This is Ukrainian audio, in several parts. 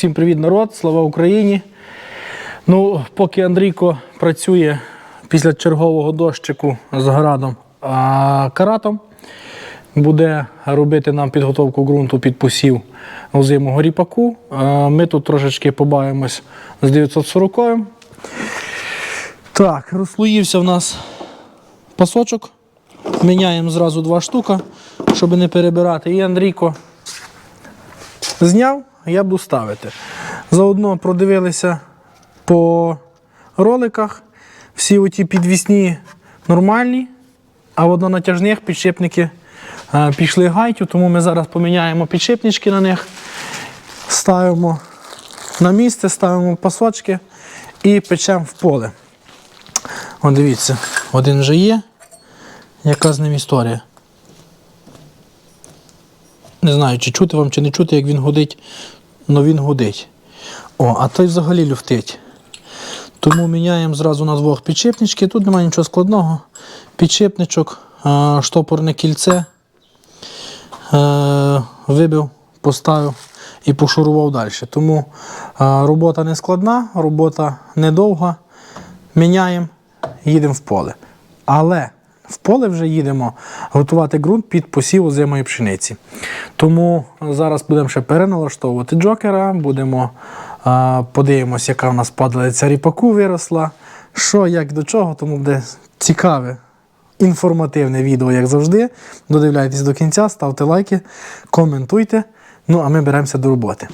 Всім привіт, народ! Слава Україні! Ну, поки Андрійко працює після чергового дощику з градом а, каратом, буде робити нам підготовку ґрунту під посів озимого ріпаку. Ми тут трошечки побавимось з 940 Так, розслоївся в нас пасочок. Міняємо зразу два штука, щоб не перебирати. І Андрійко зняв, я буду ставити. Заодно продивилися по роликах. Всі оті підвісні нормальні, а водонатяжних підшипники е, пішли гайтю, тому ми зараз поміняємо підшипнички на них, ставимо на місце, ставимо пасочки і печемо в поле. О, дивіться, один вже є. Яка з ним історія? Не знаю, чи чути вам, чи не чути, як він гудить, але він гудить. О, а той взагалі люфтить. Тому міняємо зразу на двох підшипнички. Тут немає нічого складного. Підшипничок, е, штопорне кільце. е, Вибив, поставив і пошурував далі. Тому е, робота не складна, робота недовга. Міняємо, їдемо в поле. Але в поле вже їдемо готувати ґрунт під посів озимої пшениці. Тому зараз будемо ще переналаштовувати джокера, будемо а, подивимось, яка в нас падалиця ріпаку виросла, що, як до чого, тому буде цікаве. Інформативне відео, як завжди. Додивляйтесь до кінця, ставте лайки, коментуйте. Ну, а ми беремося до роботи.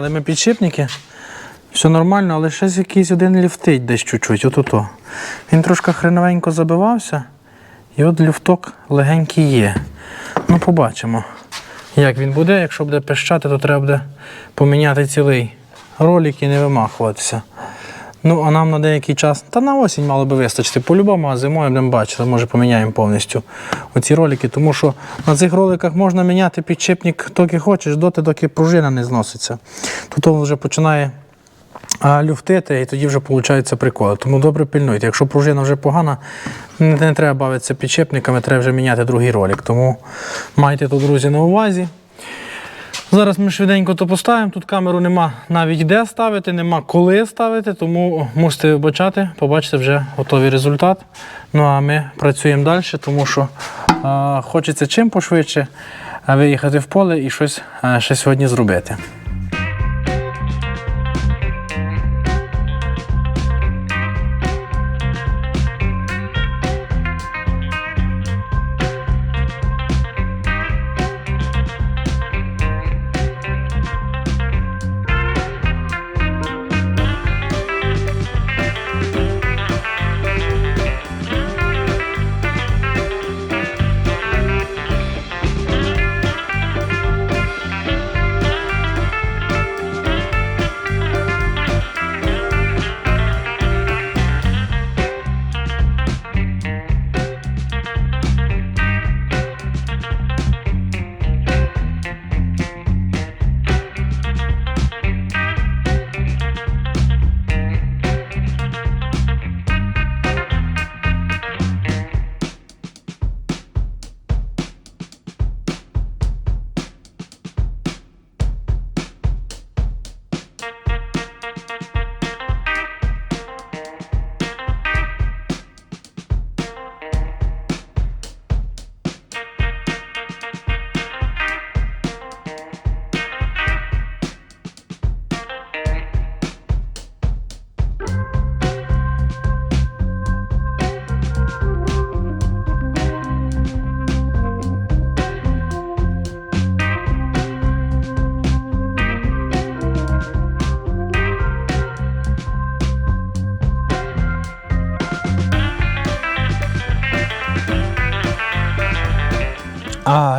Поміняли ми підшипники. Все нормально, але щось якийсь один люфтить десь чуть-чуть. От-ото. Він трошки хреновенько забивався. І от люфток легенький є. Ну, побачимо, як він буде. Якщо буде пищати, то треба буде поміняти цілий ролик і не вимахуватися. Ну, а нам на деякий час, та на осінь мало би вистачити. По-любому, а зимою будемо бачити, може поміняємо повністю оці ролики. Тому що на цих роликах можна міняти підшипник доки хочеш, доти, доки пружина не зноситься. Тут він вже починає люфтити, і тоді вже виходить приколи. Тому добре пильнуйте. Якщо пружина вже погана, не, не треба бавитися підшипниками, треба вже міняти другий ролик. Тому майте то, друзі, на увазі. Зараз ми швиденько то поставимо. Тут камеру нема навіть де ставити, нема коли ставити, тому мусите вибачати, побачите вже готовий результат. Ну а ми працюємо далі, тому що е, хочеться чим пошвидше виїхати в поле і щось ще сьогодні зробити.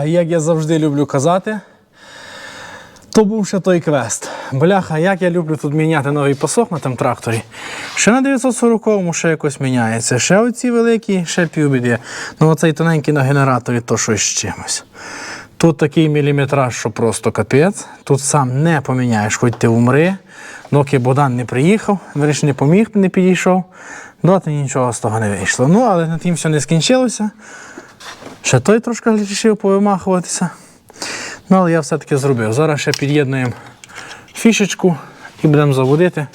А як я завжди люблю казати, То був ще той квест. Бляха, як я люблю тут міняти новий пасок на тому тракторі. Ще на 940-му ще якось міняється. Ще оці великі, ще півбіди. Ну оцей тоненький на генераторі, то щось з чимось. Тут такий міліметраж, що просто капець. Тут сам не поміняєш, хоч ти умри. Доки Богдан не приїхав, вирішив, не поміг, не підійшов, доти нічого з того не вийшло. Ну, але на тим все не скінчилося. Ще той трошки вирішив повимахуватися. Ну, але я все-таки зробив. Зараз ще під'єднуємо фішечку і будемо заводити.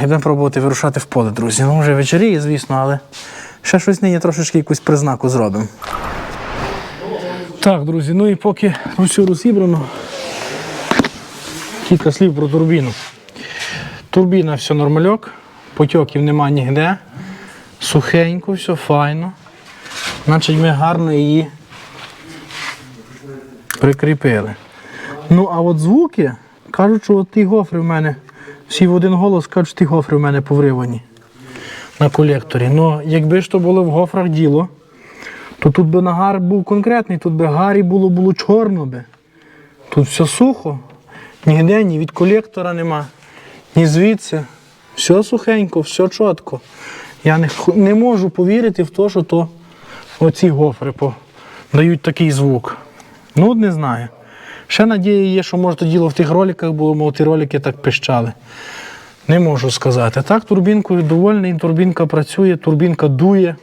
І будемо пробувати вирушати в поле, друзі. Ну, вже вечоріє, звісно, але ще щось нині трошечки якусь признаку зробимо. Так, друзі, ну і поки все розібрано, кілька слів про турбіну. Турбіна все нормальок, потьоків нема ніде. Сухенько, все файно. Значить, ми гарно її прикріпили. Ну, а от звуки кажуть, що от ті гофри в мене, всі в один голос кажуть, що ті гофри в мене повривані на колекторі. Ну, якби ж то було в гофрах діло, то тут би нагар був конкретний, тут би гарі було, було чорно би. Тут все сухо, нігде ні від колектора нема, ні звідси. Все сухенько, все чітко. Я не, не можу повірити в те, що то оці гофри по, дають такий звук. Ну, не знаю. Ще надія є, що може то діло в тих роликах було, мов ті ролики так пищали. Не можу сказати. Так, турбінкою довольний, турбінка працює, турбінка дує.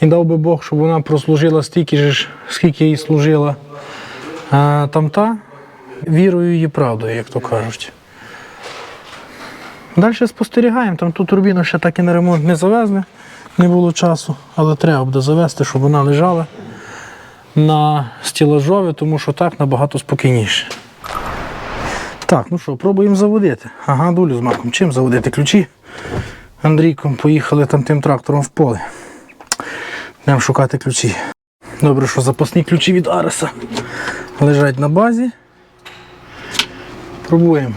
І дав би Бог, щоб вона прослужила стільки ж, скільки їй служила. А тамта вірою і правдою, як то кажуть. Далі спостерігаємо, там ту турбіну ще так і на ремонт не завезли, не було часу, але треба буде завести, щоб вона лежала на стілажові, тому що так набагато спокійніше. Так, ну що, пробуємо заводити. Ага, дулю з маком. Чим заводити ключі? Андрійком поїхали там тим трактором в поле. Будемо шукати ключі. Добре, що запасні ключі від Ареса лежать на базі. Пробуємо.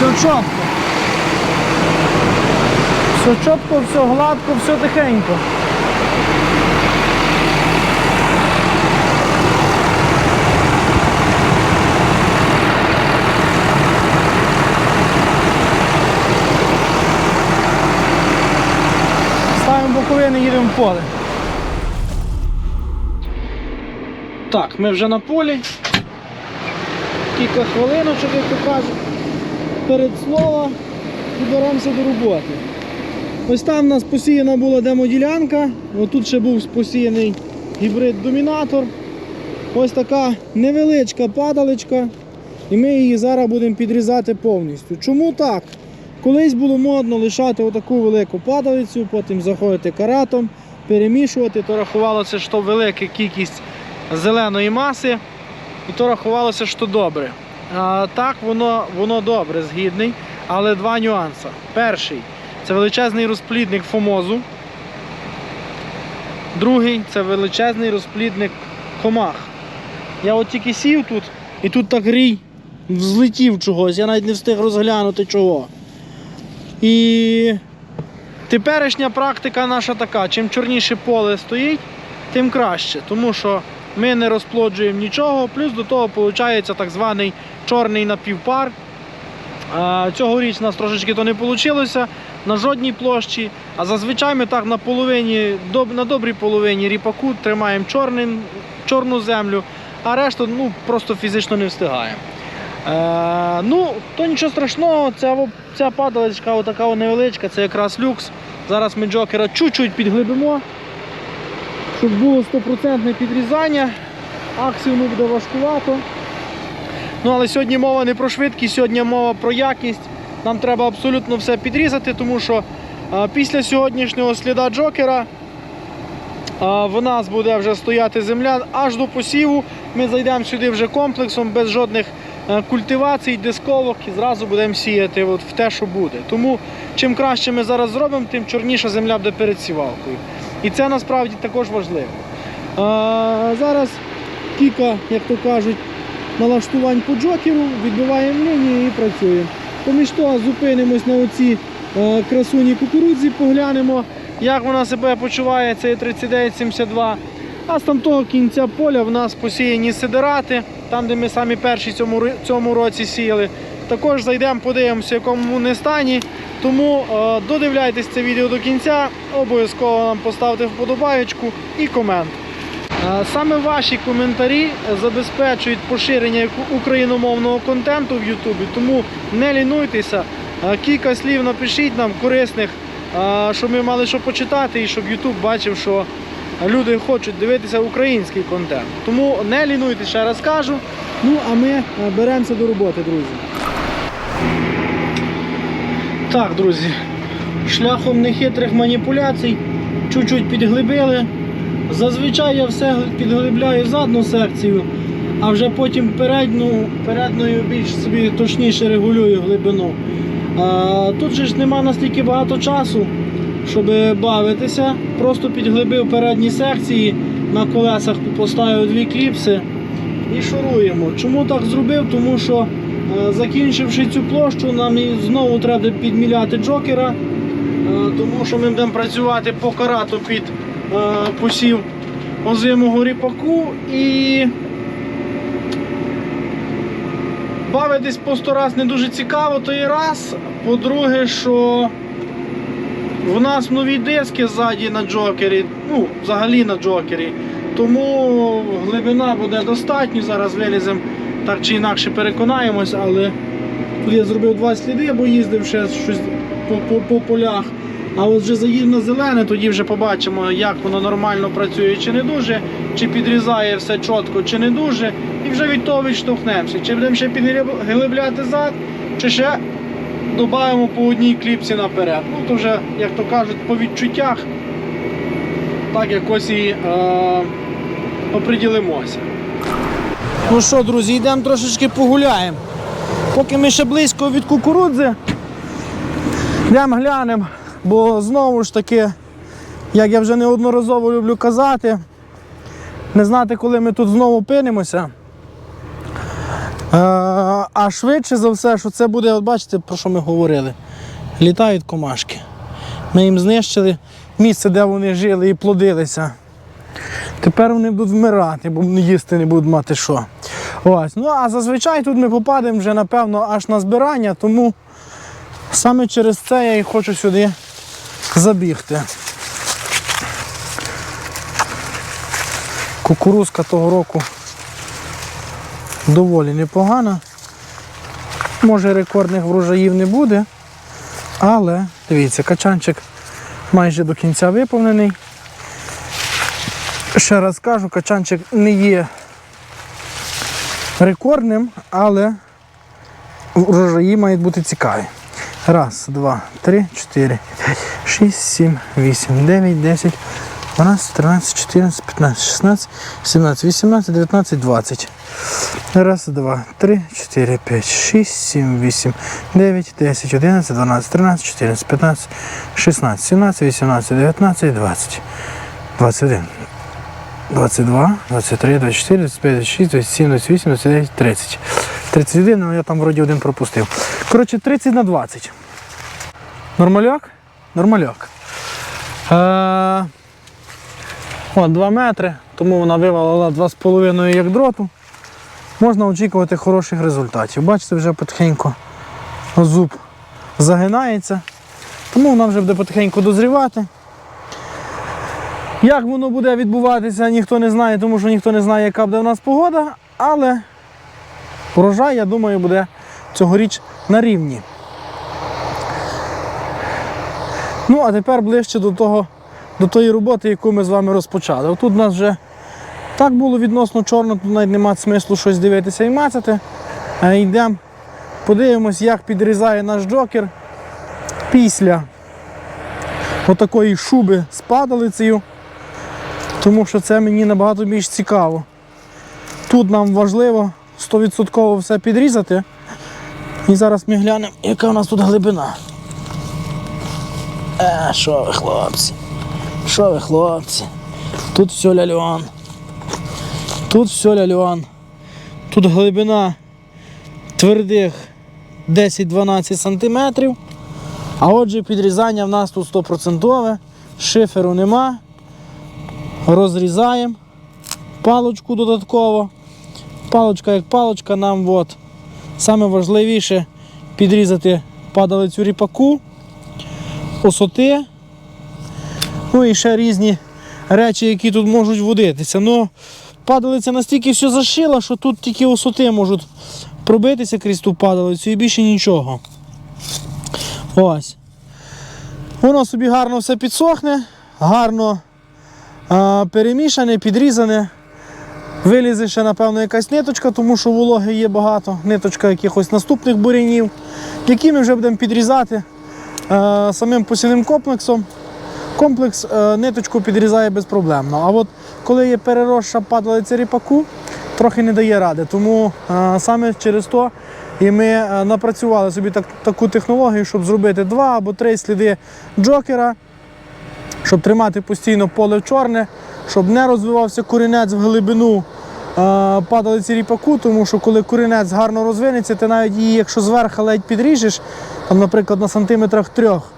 Все чітко. Все чітко, все гладко, все тихенько. Ставимо боковини, їдемо в поле. Так, ми вже на полі. Кілька хвилиночок, як то кажуть перед словом і беремося до роботи. Ось там у нас посіяна була демоділянка, отут ще був посіяний гібрид-домінатор. Ось така невеличка падаличка, і ми її зараз будемо підрізати повністю. Чому так? Колись було модно лишати отаку велику падалицю, потім заходити каратом, перемішувати, то рахувалося, що велика кількість зеленої маси, і то рахувалося, що добре. Так, воно, воно добре, згідний, але два нюанси. Перший це величезний розплідник фомозу. Другий це величезний розплідник комах. Я от тільки сів тут, і тут так рій взлетів чогось, я навіть не встиг розглянути чого. І теперішня практика наша така: чим чорніше поле стоїть, тим краще. Тому що ми не розплоджуємо нічого, плюс до того виходить так званий чорний напівпар. Цьогоріч у нас трошечки то не вийшло на жодній площі. А зазвичай ми так на половині, на добрій половині ріпаку тримаємо чорний, чорну землю, а решту ну, просто фізично не встигаємо. Е, ну, то нічого страшного, ця, ця падалочка отака невеличка, це якраз люкс. Зараз ми джокера чуть-чуть підглибимо, щоб було 100% підрізання. Аксію не буде важкувато. Ну, але сьогодні мова не про швидкість, сьогодні мова про якість. Нам треба абсолютно все підрізати, тому що а, після сьогоднішнього сліда джокера а, в нас буде вже стояти земля аж до посіву. Ми зайдемо сюди вже комплексом, без жодних е, культивацій, дисковок і зразу будемо сіяти от в те, що буде. Тому чим краще ми зараз зробимо, тим чорніша земля буде перед сівалкою. І це насправді також важливо. А, зараз кілька, як то кажуть, налаштувань по джокеру, відбиваємо лінію і працюємо. Поміж того зупинимось на оці е, красуні кукурудзі, поглянемо, як вона себе почуває, це 3972. А з там того кінця поля в нас посіяні сидирати, там, де ми самі перші цьому, цьому році сіяли. Також зайдемо, подивимося, в якому вони стані. Тому е, додивляйтесь це відео до кінця, обов'язково нам поставте вподобаєчку і комент. Е, Саме ваші коментарі забезпечують поширення україномовного контенту в Ютубі, тому не лінуйтеся. Е, Кілька слів напишіть нам корисних, щоб ми мали що почитати і щоб Ютуб бачив, що люди хочуть дивитися український контент. Тому не лінуйтесь, ще раз кажу. Ну а ми беремося до роботи, друзі. Так, друзі, шляхом нехитрих маніпуляцій чуть-чуть підглибили. Зазвичай я все підглибляю задну секцію, а вже потім передню, передньою більш собі точніше регулюю глибину. А, тут же ж нема настільки багато часу, щоб бавитися. Просто підглибив передні секції, на колесах поставив дві кліпси і шуруємо. Чому так зробив? Тому що закінчивши цю площу, нам знову треба підміляти джокера, е, тому що ми будемо працювати по карату під е, посів озимого ріпаку і бавитись по сто раз не дуже цікаво, то і раз. По-друге, що в нас нові диски ззаді на джокері, ну, взагалі на джокері. Тому глибина буде достатньо. Зараз виліземо так чи інакше переконаємось, але я зробив два сліди, бо їздив ще щось по, по, по полях. А от вже заїв на зелене, тоді вже побачимо, як воно нормально працює чи не дуже, чи підрізає все чітко, чи не дуже. І вже від того відштовхнемося. Чи будемо ще підглибляти зад, чи ще додаємо по одній кліпсі наперед. Ну, то вже, як то кажуть, по відчуттях, так якось і е, оприділимося. Ну що, друзі, йдемо трошечки погуляємо. Поки ми ще близько від кукурудзи, йдемо глянемо, бо знову ж таки, як я вже неодноразово люблю казати, не знати, коли ми тут знову опинимося. Е, А швидше за все, що це буде, от бачите, про що ми говорили. Літають комашки. Ми їм знищили місце, де вони жили і плодилися. Тепер вони будуть вмирати, бо їсти не будуть мати що. Ось. Ну а зазвичай тут ми попадемо вже, напевно, аж на збирання, тому саме через це я і хочу сюди забігти. Кукурузка того року доволі непогана. Може рекордних врожаїв не буде, але дивіться, качанчик майже до кінця виповнений. Ще раз кажу, качанчик не є рекордним, але врожаї мають бути цікаві. Раз, два, три, чотири, п'ять, шість, сім, вісім, дев'ять, десять, 12, 13, 14, 15, 16, 17, 18, 19, 20. Раз, два, три, чотири, п'ять, шість, сім, вісім, дев'ять, десять, одинадцять, дванадцять, тринадцять, чотирнадцять, п'ятнадцять, шістнадцять, сімнадцять, вісімнадцять, дев'ятнадцять, двадцять, двадцять один. 22, 23, 24, 25, 26, 27, 28, 29, 30. 31, але я там вроді один пропустив. Коротше, 30 на 20. Нормаляк? Нормаляк. Е, от 2 метри, тому вона вивалила 2,5 як дроту. Можна очікувати хороших результатів. Бачите, вже потихеньку зуб загинається, тому вона вже буде потихеньку дозрівати. Як воно буде відбуватися, ніхто не знає, тому що ніхто не знає, яка буде в нас погода, але урожай, я думаю, буде цьогоріч на рівні. Ну, а тепер ближче до того, до тої роботи, яку ми з вами розпочали. Тут у нас вже так було відносно чорно, тут навіть немає смислу щось дивитися і мацати. Йдемо, подивимось, як підрізає наш джокер після отакої шуби з падалицею тому що це мені набагато більш цікаво. Тут нам важливо 100% все підрізати. І зараз ми глянемо, яка у нас тут глибина. Е, що ви, хлопці? Що ви, хлопці? Тут все ляльон. Тут все ляльон. Тут глибина твердих 10-12 см. А отже, підрізання в нас тут 100%. Шиферу нема. Розрізаємо палочку додатково. Палочка як палочка, нам от. Саме важливіше підрізати падалицю ріпаку, осоти. Ну і ще різні речі, які тут можуть водитися. Ну, падалиця настільки все зашила, що тут тільки осоти можуть пробитися крізь ту падалицю і більше нічого. Ось. Воно собі гарно все підсохне, гарно перемішане, підрізане. Вилізе ще, напевно, якась ниточка, тому що вологи є багато, ниточка якихось наступних бурянів, які ми вже будемо підрізати е, самим посівним комплексом. Комплекс е, ниточку підрізає безпроблемно. А от коли є переросша падалиця ріпаку, трохи не дає ради. Тому е, саме через то і ми напрацювали собі так, таку технологію, щоб зробити два або три сліди джокера, щоб тримати постійно поле в чорне, щоб не розвивався корінець в глибину е, падалиці ріпаку, тому що коли корінець гарно розвинеться, ти навіть її, якщо зверху ледь підріжеш, там, наприклад, на сантиметрах трьох,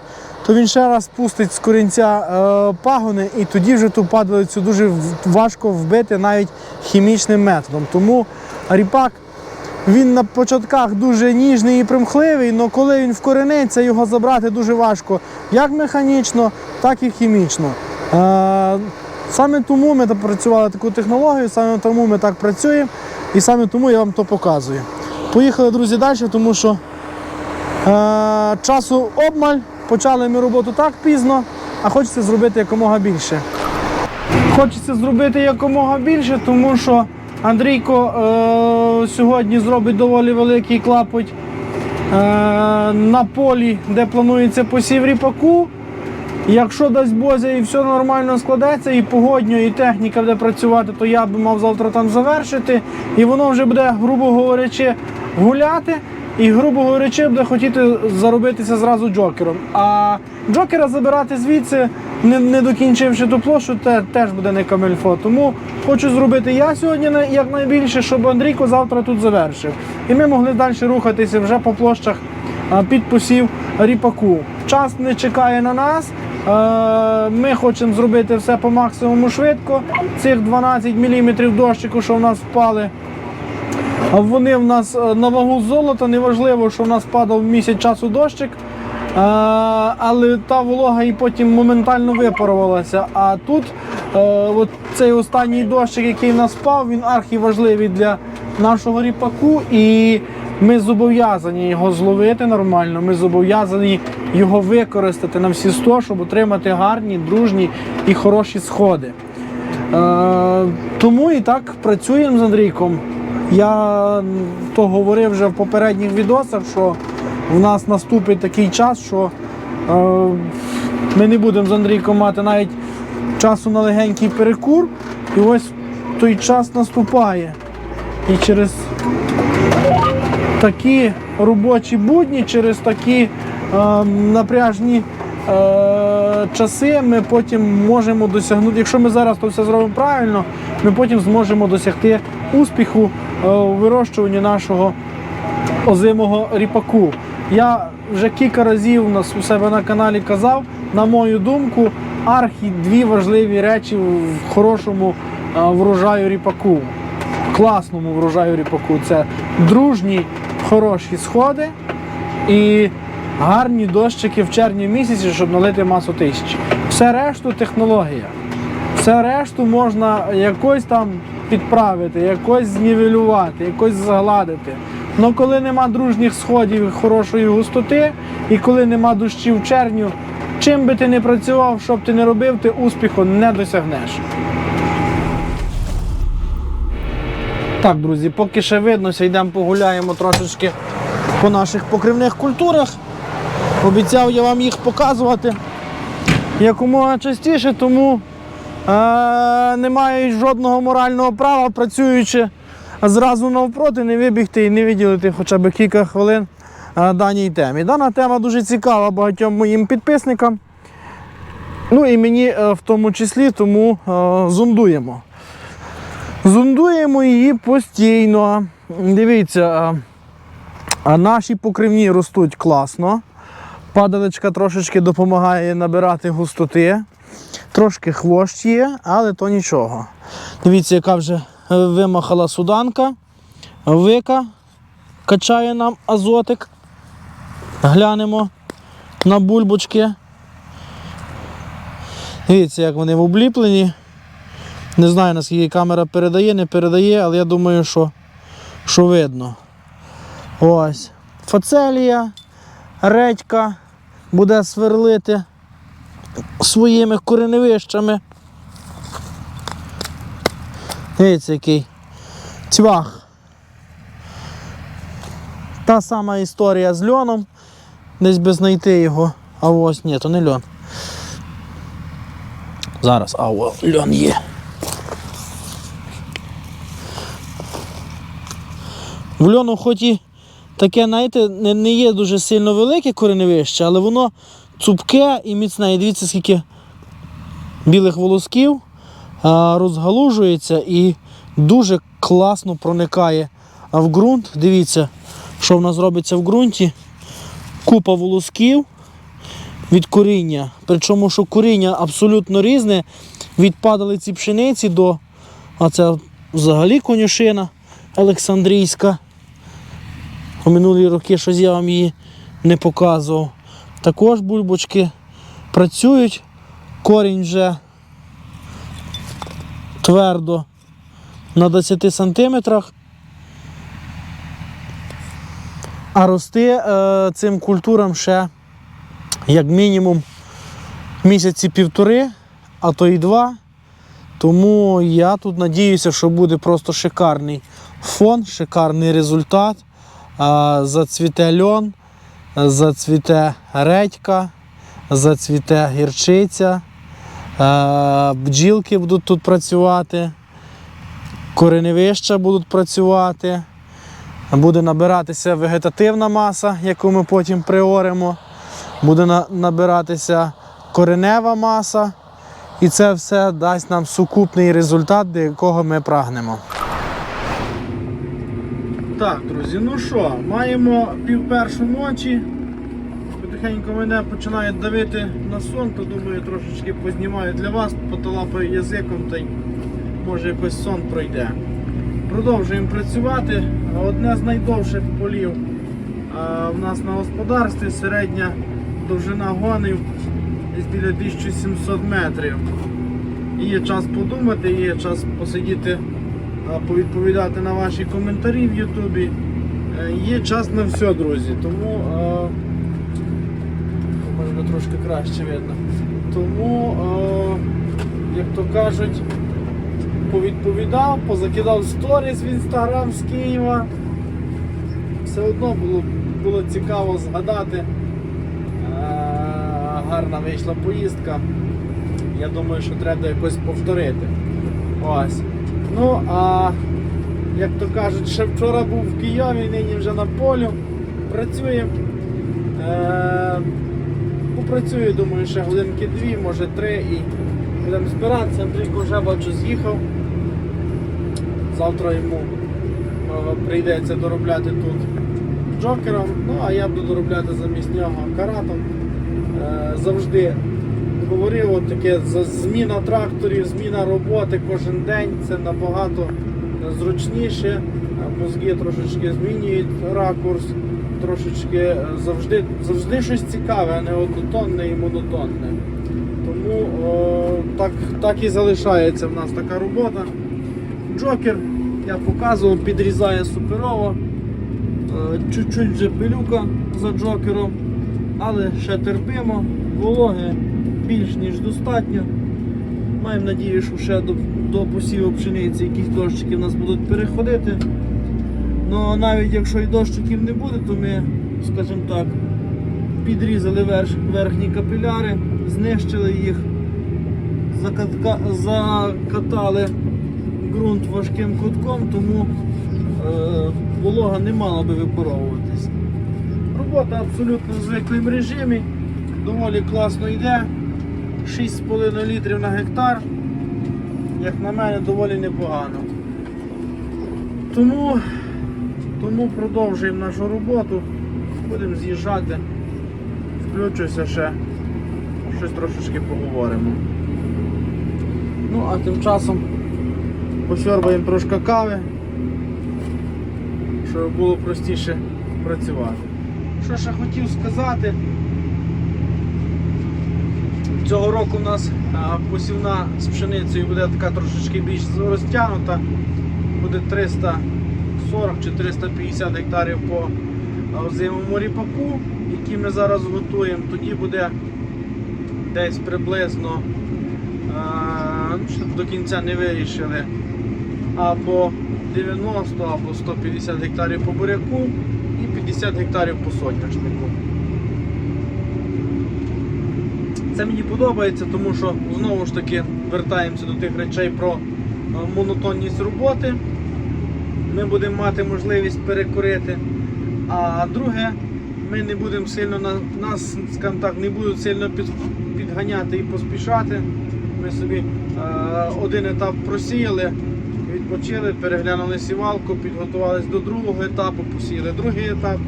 то він ще раз пустить з корінця е, пагони, і тоді вже ту падалицю дуже важко вбити навіть хімічним методом. Тому ріпак він на початках дуже ніжний і примхливий, але коли він вкорениться, його забрати дуже важко як механічно, так і хімічно. Е, саме тому ми працювали таку технологію, саме тому ми так працюємо, і саме тому я вам то показую. Поїхали, друзі, далі, тому що е, часу обмаль. Почали ми роботу так пізно, а хочеться зробити якомога більше. Хочеться зробити якомога більше, тому що Андрійко е, сьогодні зробить доволі великий клапоть е, на полі, де планується посів ріпаку. Якщо дасть Бозя і все нормально складеться, і погодньо, і техніка буде працювати, то я би мав завтра там завершити. І воно вже буде, грубо говорячи, гуляти. І, грубо говорячи, буде хотіти заробитися зразу джокером. А джокера забирати звідси, не, не докінчивши ту площу, те, теж буде не камельфо. Тому хочу зробити я сьогодні на- якнайбільше, щоб Андрійко завтра тут завершив. І ми могли далі рухатися вже по площах під посів ріпаку. Час не чекає на нас. Е, Ми хочемо зробити все по максимуму швидко. Цих 12 мм дощику, що в нас впали. Вони в нас е, на вагу золота, неважливо, що в нас падав місяць часу дощик. Е, Але та волога і потім моментально випарувалася. А тут от цей останній дощик, який в нас впав, він архіважливий для нашого ріпаку. І ми зобов'язані його зловити нормально. Ми зобов'язані його використати на всі 100, щоб отримати гарні, дружні і хороші сходи. Е, тому і так працюємо з Андрійком. Я то говорив вже в попередніх відосах, що в нас наступить такий час, що е, ми не будемо з Андрійком мати навіть часу на легенький перекур. І ось той час наступає. І через такі робочі будні, через такі е, напряжні е, часи ми потім можемо досягнути. Якщо ми зараз то все зробимо правильно, ми потім зможемо досягти успіху е, у вирощуванні нашого озимого ріпаку. Я вже кілька разів нас у себе на каналі казав, на мою думку, архі дві важливі речі в хорошому е, врожаю ріпаку класному врожаю ріпаку. Це дружні, хороші сходи і гарні дощики в червні місяці, щоб налити масу тисяч. Все решту технологія. Все решту можна якось там підправити, якось знівелювати, якось загладити. Але коли нема дружніх сходів хорошої густоти, і коли нема дощів червню, чим би ти не працював, що б ти не робив, ти успіху не досягнеш. Так, друзі, поки ще виднося, йдемо погуляємо трошечки по наших покривних культурах. Обіцяв я вам їх показувати якомога частіше, тому е, не маю жодного морального права, працюючи зразу навпроти, не вибігти і не виділити хоча б кілька хвилин е, даній темі. Дана тема дуже цікава багатьом моїм підписникам. Ну і мені е, в тому числі, тому е, зондуємо. Зондуємо її постійно. Дивіться, а, наші покривні ростуть класно. Падаличка трошечки допомагає набирати густоти. Трошки хвощ є, але то нічого. Дивіться, яка вже е, вимахала суданка. Вика качає нам азотик. Глянемо на бульбочки. Дивіться, як вони обліплені. Не знаю, наскільки камера передає, не передає, але я думаю, що, що видно. Ось. Фацелія, редька буде сверлити своїми кореневищами. Дивіться, який цвях. Та сама історія з льоном. Десь би знайти його. А ось ні, то не льон. Зараз, а о, льон є. В льону хоч і таке, знаєте, не, не є дуже сильно велике кореневище, але воно цупке і міцне. І дивіться, скільки білих волосків а, розгалужується і дуже класно проникає а в ґрунт. Дивіться, що в нас робиться в ґрунті. Купа волосків від коріння. Причому, що коріння абсолютно різне. Від падалиці пшениці до. А це взагалі конюшина Олександрійська. У минулі роки щось я вам її не показував. Також бульбочки працюють. Корінь вже твердо на 10 сантиметрах. А рости е, цим культурам ще як мінімум місяці півтори, а то і два. Тому я тут надіюся, що буде просто шикарний фон, шикарний результат. Зацвіте льон, зацвіте редька, зацвіте гірчиця, бджілки будуть тут працювати, кореневища будуть працювати, буде набиратися вегетативна маса, яку ми потім приоримо, буде набиратися коренева маса. І це все дасть нам сукупний результат, до якого ми прагнемо. Так, друзі, ну що, маємо пів першу ночі. Потихеньку мене починає давити на сон, то думаю, трошечки познімаю для вас, поталапаю язиком та й може якось сон пройде. Продовжуємо працювати. Одне з найдовших полів в нас на господарстві середня довжина гонів десь біля 1700 метрів. І Є час подумати, є час посидіти, повідповідати на ваші коментарі в Ютубі. Е, Є час на все, друзі. Тому е, може трошки краще видно. Тому, е, як то кажуть, повідповідав, позакидав сторіс в інстаграм з Києва. Все одно було, було цікаво згадати. Е, Гарна вийшла поїздка. Я думаю, що треба якось повторити. Ось. Ну, а як то кажуть, ще вчора був в Києві, нині вже на полю. Працюємо. Е, попрацюю, думаю, ще годинки дві, може три і будемо збиратися. Андрійко вже бачу з'їхав. Завтра йому е, прийдеться доробляти тут джокером, ну а я буду доробляти замість нього каратом. Е, завжди говорив, от таке зміна тракторів, зміна роботи кожен день це набагато зручніше. Е, Мозги трошечки змінюють ракурс, трошечки е, завжди, завжди щось цікаве, а не однотонне і монотонне. Тому о, так, так і залишається в нас така робота. Джокер, я показував, підрізає суперово. Е, Чуть-чуть вже пилюка за джокером, але ще терпимо. Вологи більш ніж достатньо. Маємо надію, що ще до, до посіву пшениці якісь дощики в нас будуть переходити. Ну навіть якщо і дощиків не буде, то ми, скажімо так, підрізали верх, верхні капіляри, знищили їх, закатка, закатали ґрунт важким кутком, тому е, волога не мала би випаровуватись. Робота абсолютно в звиклому режимі, доволі класно йде. 6,5 літрів на гектар. Як на мене, доволі непогано. Тому, тому продовжуємо нашу роботу. Будемо з'їжджати. Включуся ще. Щось трошечки поговоримо. Ну, а тим часом посьорбаємо трошки кави, щоб було простіше працювати. Що ще хотів сказати? Цього року у нас посівна з пшеницею буде така трошечки більш розтягнута. Буде 340 чи 350 гектарів по озимому ріпаку, який ми зараз готуємо. Тоді буде десь приблизно ну, до кінця не вирішили або 90, або 150 гектарів по буряку і 50 гектарів по соняшнику. Це мені подобається, тому що знову ж таки вертаємося до тих речей про е, монотонність роботи. Ми будемо мати можливість перекурити. А друге, ми не будемо сильно на нас, скажімо так, не будуть сильно під, підганяти і поспішати. Ми собі е, один етап просіяли, відпочили, переглянули сівалку, підготувалися до другого етапу, посіяли другий етап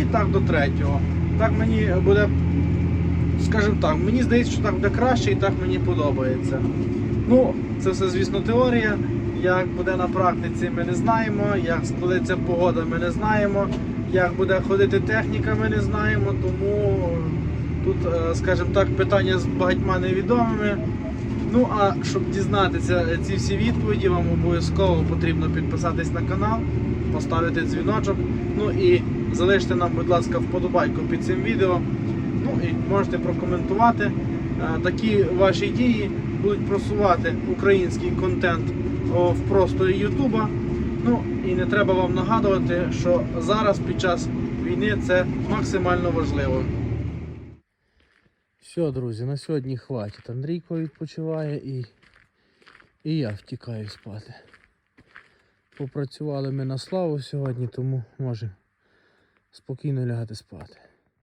і так до третього. Так мені буде скажімо так, мені здається, що так буде краще і так мені подобається. Ну, це все, звісно, теорія. Як буде на практиці, ми не знаємо. Як складеться погода, ми не знаємо. Як буде ходити техніка, ми не знаємо. Тому тут, е, скажімо так, питання з багатьма невідомими. Ну а щоб дізнатися ці всі відповіді, вам обов'язково потрібно підписатись на канал, поставити дзвіночок. Ну і залиште нам, будь ласка, вподобайку під цим відео. І можете прокоментувати. Е, Такі ваші дії будуть просувати український контент в просторі Ютуба. Ну і не треба вам нагадувати, що зараз під час війни це максимально важливо. Все, друзі, на сьогодні хватить. Андрійко відпочиває і, і я втікаю спати. Попрацювали ми на славу сьогодні, тому може спокійно лягати спати.